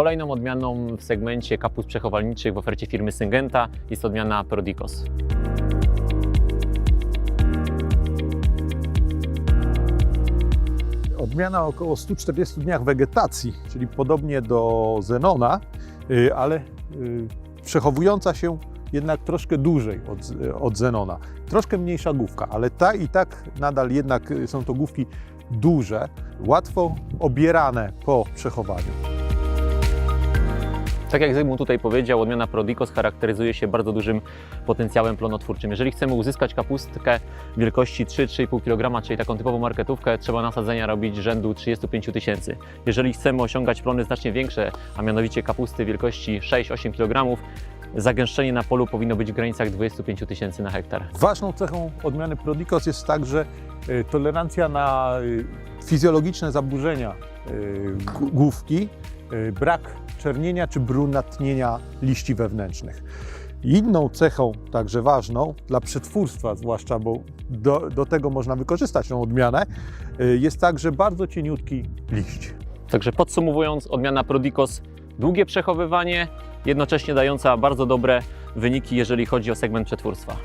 Kolejną odmianą w segmencie kapust przechowalniczych w ofercie firmy Syngenta jest odmiana Prodikos. Odmiana około 140 dniach wegetacji, czyli podobnie do Zenona, y, ale y, przechowująca się jednak troszkę dłużej od, od Zenona. Troszkę mniejsza główka, ale ta i tak nadal jednak są to główki duże, łatwo obierane po przechowaniu. Tak jak Zygmunt tutaj powiedział, odmiana Prodikos charakteryzuje się bardzo dużym potencjałem plonotwórczym. Jeżeli chcemy uzyskać kapustkę wielkości 3-3,5 kg, czyli taką typową marketówkę, trzeba nasadzenia robić rzędu 35 tysięcy. Jeżeli chcemy osiągać plony znacznie większe, a mianowicie kapusty wielkości 6-8 kg, zagęszczenie na polu powinno być w granicach 25 tysięcy na hektar. Ważną cechą odmiany Prodikos jest także y, tolerancja na y, fizjologiczne zaburzenia y, główki, brak czernienia czy brunatnienia liści wewnętrznych. Inną cechą, także ważną dla przetwórstwa, zwłaszcza, bo do, do tego można wykorzystać tą odmianę, y, jest także bardzo cieniutki liść. Także podsumowując, odmiana Prodikos długie przechowywanie, jednocześnie dająca bardzo dobre wyniki, jeżeli chodzi o segment przetwórstwa.